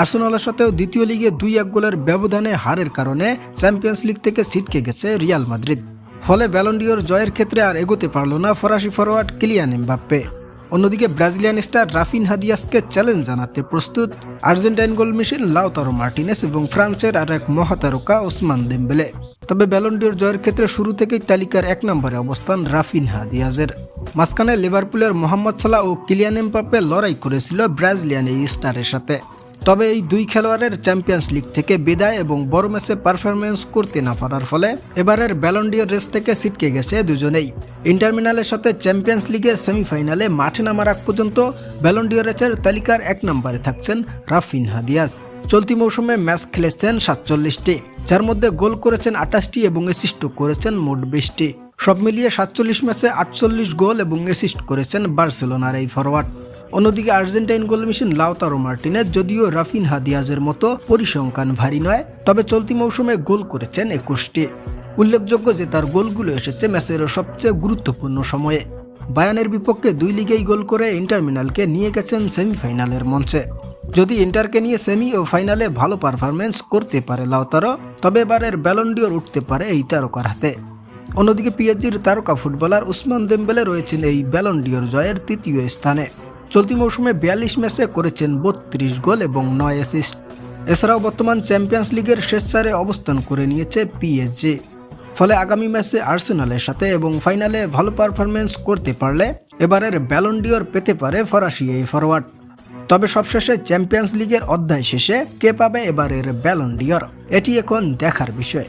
আর্সেনালের সাথেও দ্বিতীয় লিগে দুই এক গোলের ব্যবধানে হারের কারণে চ্যাম্পিয়ন্স লিগ থেকে ছিটকে গেছে রিয়াল মাদ্রিদ। ফলে ব্যালন্ডিওর জয়ের ক্ষেত্রে আর এগোতে পারল না ফরাসি ফরোয়ার্ড কিলিয়ান এমবাপ্পে। অন্যদিকে ব্রাজিলিয়ান স্টার রাফিন হাদিয়াসকে চ্যালেঞ্জ জানাতে প্রস্তুত Argentine goal machine Lautaro Martinez এবং ফ্রান্সের আর এক মহাতারকা ওসমান দেম্বেলে। তবে ব্যালন্ডিওর জয়ের ক্ষেত্রে শুরু থেকেই তালিকার এক নম্বরে অবস্থান রাফিন হাদিয়াজের মাঝখানে লিভারপুলের মোহাম্মদ সালাহ ও কিলিয়ান এমবাপ্পে লড়াই করেছিল ব্রাজিলিয়ান এই স্টারের সাথে। তবে এই দুই খেলোয়াড়ের চ্যাম্পিয়ন্স লিগ থেকে বিদায় এবং বড় ম্যাচে পারফরমেন্স করতে না পারার ফলে এবারের ব্যালন্ডিয়র রেস থেকে ছিটকে গেছে দুজনেই। ইন্টারমিনালের সাথে চ্যাম্পিয়ন্স লিগের সেমিফাইনালে মাঠে নামার আগ পর্যন্ত ব্যালন্ডিয়র রেসের তালিকার এক নম্বরে থাকছেন রাফিন হাদিয়াস চলতি মৌসুমে ম্যাচ খেলেছেন সাতচল্লিশটি, যার মধ্যে গোল করেছেন আটাশটি এবং অ্যাসিস্ট করেছেন মোট বিশটি। সব মিলিয়ে সাতচল্লিশ ম্যাচে আটচল্লিশ গোল এবং অ্যাসিস্ট করেছেন বার্সেলোনার এই ফরওয়ার্ড অন্যদিকে Argentine goal machine Lautaro Martinez যদিও রাফিন হাদিয়াজের মতো পরিসংখ্যান ভারী নয়, তবে চলতি মৌসুমে গোল করেছেন একুশটি। উল্লেখযোগ্য যে তার গোলগুলো এসেছে ম্যাচের সবচেয়ে গুরুত্বপূর্ণ সময়ে। বায়ানের বিপক্ষে দুই লিগেই গোল করে ইন্টারমিনালকে নিয়ে গেছেন সেমিফাইনালের মঞ্চে। যদি ইন্টারকে নিয়ে সেমি ও ফাইনালে ভালো পারফরমেন্স করতে পারে লাউতারো, তবে এবারের ব্যালন্ডিওর উঠতে পারে এই তারকার হাতে। অন্যদিকে পিএসজির তারকা ফুটবলার উসমান দেম্বেলে রয়েছেন এই ব্যালন্ডিওর জয়ের তৃতীয় স্থানে। চলতি মৌসুমে বিয়াল্লিশ ম্যাচে করেছেন বত্রিশ গোল এবং নয় অ্যাসিস্ট এছাড়াও বর্তমান চ্যাম্পিয়ন্স লিগের শেষ চারে অবস্থান করে নিয়েছে পিএসজি ফলে আগামী ম্যাচে আর্সেনালের সাথে এবং ফাইনালে ভালো পারফরমেন্স করতে পারলে এবারের ব্যালন্ডিওর পেতে পারে ফরাসি এই ফরওয়ার্ড তবে সবশেষে চ্যাম্পিয়ন্স লিগের অধ্যায় শেষে কে পাবে এবারের ব্যালন্ডিওর এটি এখন দেখার বিষয়।